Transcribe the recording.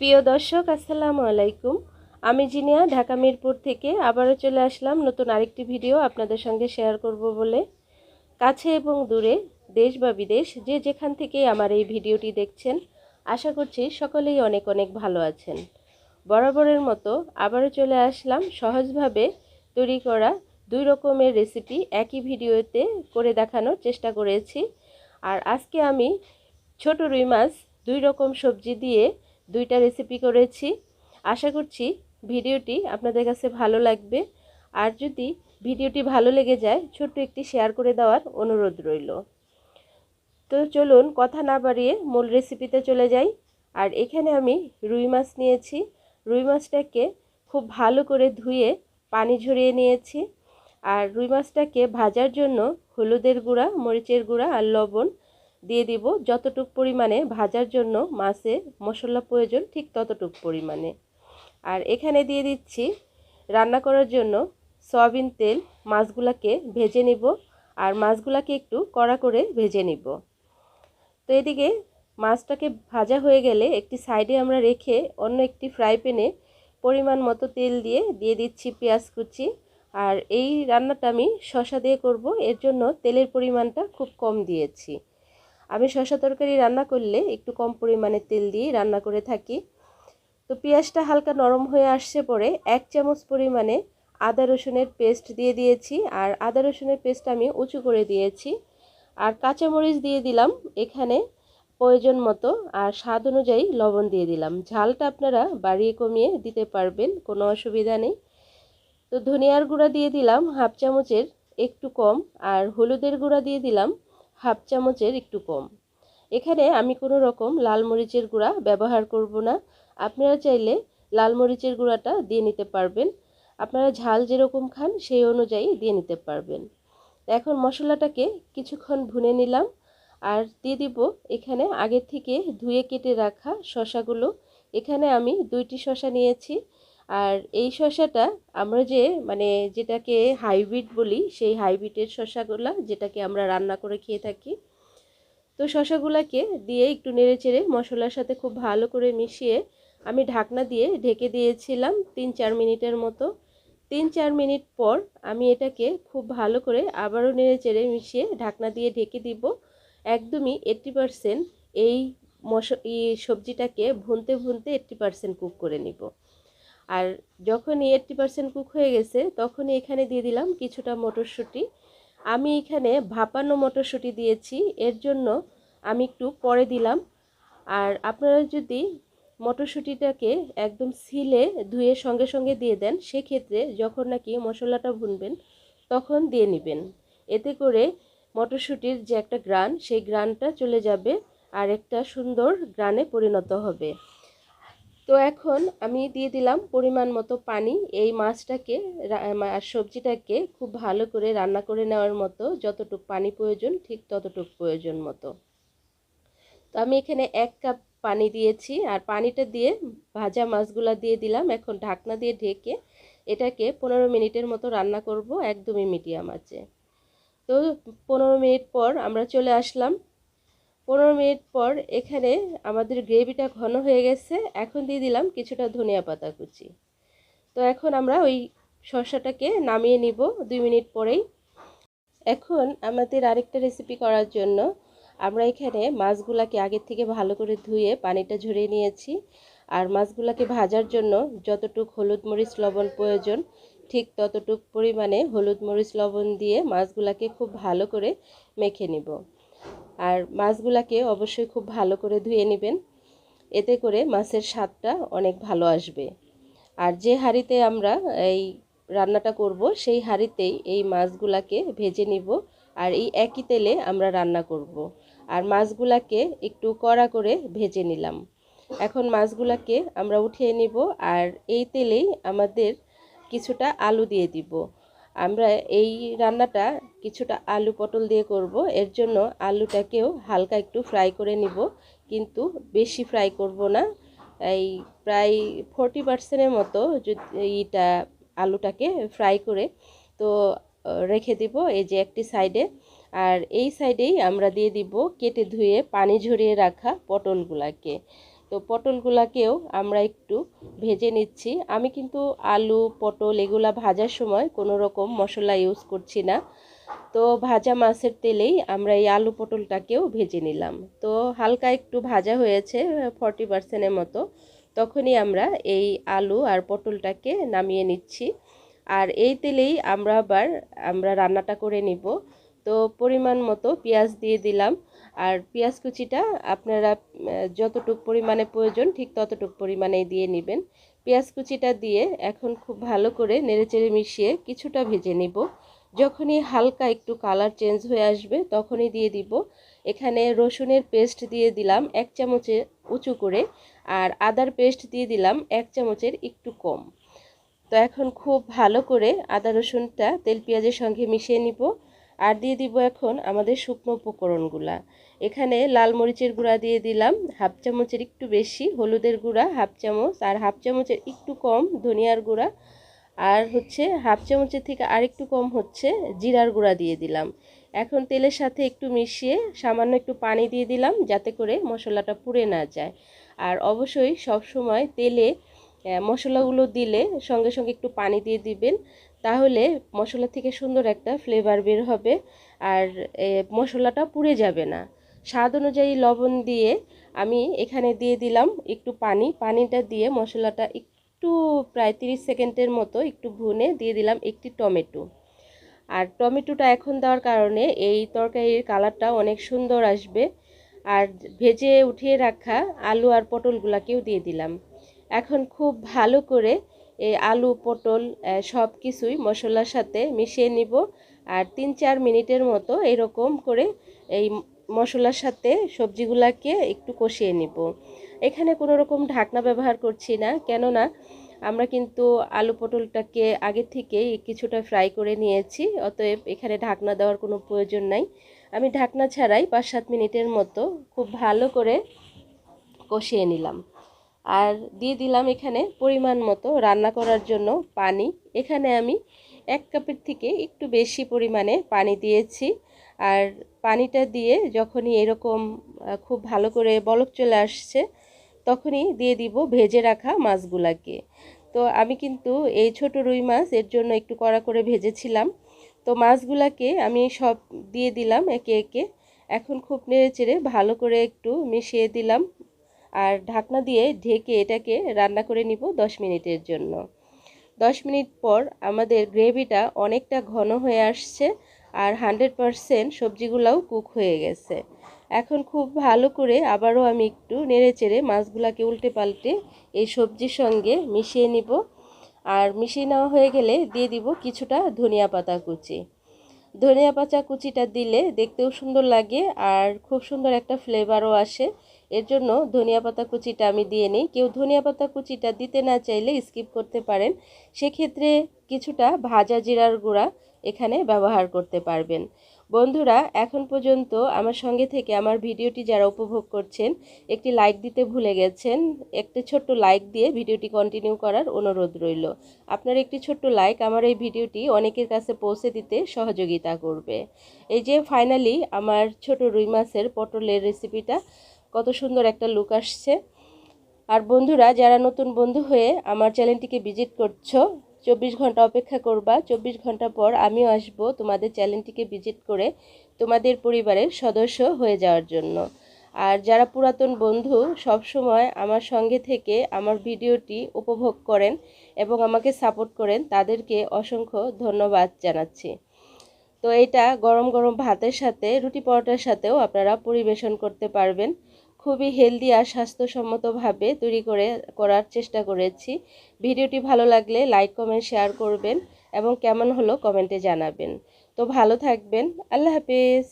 প্রিয় দর্শক, আসসালামু আলাইকুম। আমি জিনিয়া, ঢাকা মিরপুর থেকে আবারও চলে আসলাম নতুন আরেকটি ভিডিও আপনাদের সঙ্গে শেয়ার করব বলে। কাছে এবং দূরে, দেশ বা বিদেশ, যে যেখান থেকে আমার এই ভিডিওটি দেখছেন, আশা করছি সকলেই অনেক অনেক ভালো আছেন। বরাবরের মতো আবারও চলে আসলাম সহজভাবে তৈরি করা দুই রকমের রেসিপি একই ভিডিওতে করে দেখানোর চেষ্টা করেছি। আর আজকে আমি ছোট রুই মাছ দুই রকম সবজি দিয়ে দুইটা রেসিপি করেছি। আশা করছি ভিডিওটি আপনাদের কাছে ভালো লাগবে। আর যদি ভিডিওটি ভালো লেগে যায়, ছোট্ট একটি শেয়ার করে দেওয়ার অনুরোধ রইল। তো চলুন কথা না বাড়িয়ে মূল রেসিপিতে চলে যাই। আর এখানে আমি রুই মাছ নিয়েছি। রুই মাছটাকে খুব ভালো করে ধুয়ে পানি ঝরিয়ে নিয়েছি। আর রুই মাছটাকে ভাজার জন্য হলুদের গুঁড়া, মরিচের গুঁড়া আর লবণ দিয়ে দিব। যতটুক পরিমাণে ভাজার জন্য মাছে মশলা প্রয়োজন, ঠিক ততটুক পরিমাণে। আর এখানে দিয়ে দিচ্ছি রান্না করার জন্য সয়াবিন তেল। মাছগুলাকে ভেজে নিব আর মাছগুলাকে একটু কড়া করে ভেজে নিব। তো এদিকে মাছটাকে ভাজা হয়ে গেলে একটি সাইডে আমরা রেখে অন্য একটি ফ্রাই প্যানে পরিমাণ মতো তেল দিয়ে দিয়ে দিচ্ছি পেঁয়াজ কুচি। আর এই রান্নাটা আমি শশা দিয়ে করব। এর জন্য তেলের পরিমাণটা খুব কম দিয়েছি। আমি শশা তরকারি রান্না করলে একটু কম পরিমাণে তেল দিয়ে রান্না করে থাকি। তো পেঁয়াজটা হালকা নরম হয়ে আসছে পরে এক চামচ পরিমাণে আদা রসুনের পেস্ট দিয়ে দিয়েছি আর আদা রসুনের পেস্ট আমি উঁচু করে দিয়েছি। আর কাঁচামরিচ দিয়ে দিলাম এখানে প্রয়োজন মতো আর স্বাদ অনুযায়ী লবণ দিয়ে দিলাম। ঝালটা আপনারা বাড়িয়ে কমিয়ে দিতে পারবেন, কোনো অসুবিধা নেই। তো ধনিয়ার গুঁড়া দিয়ে দিলাম হাফ চামচের একটু কম আর হলুদের গুঁড়া দিয়ে দিলাম হাফ চামচের একটু কম। এখানে আমি কোনো রকম লাল মরিচের গুঁড়া ব্যবহার করব না। আপনারা চাইলে লাল মরিচের গুঁড়াটা দিয়ে নিতে পারবেন। আপনারা ঝাল যেরকম খান সেই অনুযায়ী দিয়ে নিতে পারবেন। এখন মশলাটাকে কিছুক্ষণ ভুনে নিলাম আর দিয়ে দিব এখানে আগের থেকে ধুয়ে কেটে রাখা শশাগুলো। এখানে আমি দুইটি শশা নিয়েছি। আর এই শশাটা আমরা যে মানে যেটাকে হাইব্রিড বলি, সেই হাইব্রিডের শশাগুলা যেটাকে আমরা রান্না করে খেয়ে থাকি, তো শশাগুলাকে দিয়ে একটু নেড়ে চেড়ে মশলার সাথে খুব ভালো করে মিশিয়ে আমি ঢাকনা দিয়ে ঢেকে দিয়েছিলাম তিন চার মিনিটের মতো। তিন চার মিনিট পর আমি এটাকে খুব ভালো করে আবারও নেড়ে চেড়ে মিশিয়ে ঢাকনা দিয়ে ঢেকে দিব। একদমই এইট্টি পারসেন্ট এই মশ সবজিটাকে ভুনতে ভুনতে এইট্টি পারসেন্ট কুক করে নিব। আর যখনই এইট্টি পারসেন্ট কুক হয়ে গেছে, তখনই এখানে দিয়ে দিলাম কিছুটা মটরশুঁটি। আমি এখানে ভাপানো মটরশুঁটি দিয়েছি, এর জন্য আমি একটু পরে দিলাম। আর আপনারা যদি মটরশুঁটিটাকে একদম সিলে ধুয়ে সঙ্গে সঙ্গে দিয়ে দেন, সেক্ষেত্রে যখন নাকি মশলাটা ভুনবেন, তখন দিয়ে নেবেন। এতে করে মটরশুঁটির যে একটা গ্রান, সেই গ্রানটা চলে যাবে আর একটা সুন্দর গ্রানে পরিণত হবে। তো এখন আমি দিয়ে দিলাম পরিমাণ মতো পানি। এই মাছটাকে আর সবজিটাকে খুব ভালো করে রান্না করে নেওয়ার মতো যতটুক পানি প্রয়োজন, ঠিক ততটুক প্রয়োজন মতো। তো আমি এখানে এক কাপ পানি দিয়েছি, আর পানিটা দিয়ে ভাজা মাছগুলো দিয়ে দিলাম। এখন ঢাকনা দিয়ে ঢেকে এটাকে পনেরো মিনিটের মতো রান্না করব, একদমই মিডিয়াম আছে। তো পনেরো মিনিট পর আমরা চলে আসলাম পনেরো মিনিট পর এখানে আমাদের গ্রেভিটা ঘন হয়ে গেছে। এখন দিয়ে দিলাম কিছুটা ধনিয়া পাতা কুচি। তো এখন আমরা ওই শসাটাকে নামিয়ে নিব দুই মিনিট পরেই। এখন আমাদের আরেকটা রেসিপি করার জন্য আমরা এখানে মাছগুলাকে আগের থেকে ভালো করে ধুয়ে পানিটা ঝরিয়ে নিয়েছি। আর মাছগুলাকে ভাজার জন্য যতটুক হলুদ মরিচ লবণ প্রয়োজন, ঠিক ততটুক পরিমাণে হলুদ মরিচ লবণ দিয়ে মাছগুলাকে খুব ভালো করে মেখে নিব। আর মাছগুলাকে অবশ্যই খুব ভালো করে ধুয়ে নেবেন। এতে করে মাছের স্বাদটা অনেক ভালো আসবে। আর যে হাঁড়িতে আমরা এই রান্নাটা করব, সেই হাঁড়িতেই এই মাছগুলাকে ভেজে নিব আর এই একই তেলে আমরা রান্না করব। আর মাছগুলাকে একটু কড়া করে ভেজে নিলাম। এখন মাছগুলাকে আমরা উঠিয়ে নিব আর এই তেলেই আমাদের কিছুটা আলু দিয়ে দিব। আমরা এই রান্নাটা কিছুটা আলু পটল দিয়ে করব। এর জন্য আলুটাকেও হালকা একটু ফ্রাই করে নিব। কিন্তু বেশি ফ্রাই করব না। এই প্রায় ফোরটি পার্সেন্টের মতো এইটা আলুটাকে ফ্রাই করে তো রেখে দিব এই যে একটি সাইডে। আর এই সাইডেই আমরা দিয়ে দিব কেটে ধুয়ে পানি ঝরিয়ে রাখা পটলগুলাকে। তো পটলগুলাকেও আমরা একটু ভেজে নিচ্ছি। আমি কিন্তু আলু, পটল এগুলা ভাজার সময় কোনো রকম মশলা ইউজ করছি না। তো ভাজা মাছের তেলেই আমরা এই আলু, পটলটাকেও ভেজে নিলাম। তো হালকা একটু ভাজা হয়েছে ফর্টি পার্সেন্টের মতো। তখনই আমরা এই আলু আর পটলটাকে নামিয়ে নিচ্ছি। আর এই তেলেই আমরা আবার, আমরা রান্নাটা করে নিব। তো পরিমাণ মতো পেঁয়াজ দিয়ে দিলাম। আর পেঁয়াজ কুচিটা আপনারা যতটুক পরিমাণে প্রয়োজন ঠিক ততটুক পরিমাণেই দিয়ে নেবেন। পেঁয়াজ কুচিটা দিয়ে এখন খুব ভালো করে নেড়েচেড়ে মিশিয়ে কিছুটা ভেজে নিব। যখনই হালকা একটু কালার চেঞ্জ হয়ে আসবে তখনই দিয়ে দিব। এখানে রসুনের পেস্ট দিয়ে দিলাম এক চামচে উঁচু করে আর আদার পেস্ট দিয়ে দিলাম এক চামচের একটু কম। তো এখন খুব ভালো করে আদা রসুনটা তেল পেঁয়াজের সঙ্গে মিশিয়ে নিব। আর দিয়ে দিব এখন আমাদের শুকনো উপকরণগুলা। এখানে লাল মরিচের গুঁড়া দিয়ে দিলাম, হাফ চামচের একটু বেশি, হলুদের গুঁড়া হাফ চামচ, আর হাফ চামচের একটু কম ধনিয়ার গুঁড়া। আর হচ্ছে হাফ চামচের থেকে আরেকটু কম হচ্ছে জিরার গুঁড়া দিয়ে দিলাম। এখন তেলের সাথে একটু মিশিয়ে সামান্য একটু পানি দিয়ে দিলাম যাতে করে মশলাটা পুড়ে না যায়। আর অবশ্যই সব সময় তেলে মশলাগুলো দিলে সঙ্গে সঙ্গে একটু পানি দিয়ে দিবেন তাহলে মশলা থেকে সুন্দর একটা ফ্লেভার বের হবে আর মশলাটা পুড়ে যাবে না। স্বাদ অনুযায়ী লবণ দিয়ে আমি এখানে দিয়ে দিলাম একটু পানি। পানিটা দিয়ে মশলাটা একটু প্রায় তিরিশ সেকেন্ডের মতো একটু ভুনে দিয়ে দিলাম একটি টমেটো। আর টমেটোটা এখন দেওয়ার কারণে এই তরকারির কালারটা অনেক সুন্দর আসবে। আর ভেজে উঠিয়ে রাখা আলু আর পটলগুলাকেও দিয়ে দিলাম। এখন খুব ভালো করে এই আলু, পটল সব কিছুই মশলার সাথে মিশিয়ে নিব। আর তিন চার মিনিটের মতো এরকম করে এই মশলার সাথে সবজিগুলাকে একটু কষিয়ে নিব। এখানে কোনো রকম ঢাকনা ব্যবহার করছি না, কেননা আমরা কিন্তু আলু, পটলটাকে আগে থেকেই কিছুটা ফ্রাই করে নিয়েছি, অতএব এখানে ঢাকনা দেওয়ার কোনো প্রয়োজন নাই। আমি ঢাকনা ছাড়াই পাঁচ সাত মিনিটের মতো খুব ভালো করে কষিয়ে নিলাম। আর দিয়ে দিলাম এখানে পরিমাণ মতো রান্না করার জন্য পানি। এখানে আমি এক কাপের থেকে একটু বেশি পরিমাণে পানি দিয়েছি। আর পানিটা দিয়ে যখনই এরকম খুব ভালো করে বলক চলে আসছে, তখনই দিয়ে দিব ভেজে রাখা মাছগুলাকে। তো আমি কিন্তু এই ছোট রুই মাছ, এর জন্য একটু কড়া করে ভেজেছিলাম। তো মাছগুলাকে আমি সব দিয়ে দিলাম একে একে। এখন খুব নেড়ে চেড়ে ভালো করে একটু মিশিয়ে দিলাম। আর ঢাকনা দিয়ে ঢেকে এটাকে রান্না করে নিব দশ মিনিটের জন্য। দশ মিনিট পর আমাদের গ্রেভিটা অনেকটা ঘন হয়ে আসছে আর হান্ড্রেড পারসেন্ট সবজিগুলাও কুক হয়ে গেছে। এখন খুব ভালো করে আবারও আমি একটু নেড়ে চেড়ে মাছগুলাকে উল্টে পাল্টে এই সবজির সঙ্গে মিশিয়ে নিব। আর মিশিয়ে নেওয়া হয়ে গেলে দিয়ে দিব কিছুটা ধনিয়া পাতা কুচি। ধনিয়া পাতা কুচিটা দিলে দেখতেও সুন্দর লাগে আর খুব সুন্দর একটা ফ্লেভারও আসে। এর জন্য ধনিয়া পাতা কুচিটা আমি দিয়ে নিই। কেউ ধনিয়া পাতা কুচিটা দিতে না চাইলে স্কিপ করতে পারেন। সেক্ষেত্রে কিছুটা ভাজা জিরার গুঁড়া এখানে ব্যবহার করতে পারবেন। বন্ধুরা, এখন পর্যন্ত আমার সঙ্গে থেকে আমার ভিডিওটি যারা উপভোগ করছেন, একটি লাইক দিতে ভুলে গেছেন, একটি ছোট্ট লাইক দিয়ে ভিডিওটি কন্টিনিউ করার অনুরোধ রইল। আপনার একটি ছোট্ট লাইক আমার এই ভিডিওটি অনেকের কাছে পৌঁছে দিতে সহযোগিতা করবে। এই যে ফাইনালি আমার ছোট রুই মাছের পটলের রেসিপিটা কত সুন্দর একটা লুক আসছে। আর বন্ধুরা, যারা নতুন বন্ধু হয়ে আমার চ্যানেলটিকে ভিজিট করছ, চব্বিশ ঘণ্টা অপেক্ষা করবা। চব্বিশ ঘণ্টা পর আমিও আসব তোমাদের চ্যানেলটিকে ভিজিট করে তোমাদের পরিবারের সদস্য হয়ে যাওয়ার জন্য। আর যারা পুরাতন বন্ধু সব সময় আমার সঙ্গে থেকে আমার ভিডিওটি উপভোগ করেন এবং আমাকে সাপোর্ট করেন, তাদেরকে অসংখ্য ধন্যবাদ জানাচ্ছি। তো এটা গরম গরম ভাতের সাথে, রুটি পরোটার সাথেও আপনারা পরিবেশন করতে পারবেন। খুবই হেলদি আর স্বাস্থ্যসম্মতভাবে তৈরি করে, করার চেষ্টা করেছি। ভিডিওটি ভালো লাগলে লাইক কমেন্ট শেয়ার করবেন এবং কেমন হলো কমেন্টে জানাবেন। তো ভালো থাকবেন। আল্লাহ হাফিজ।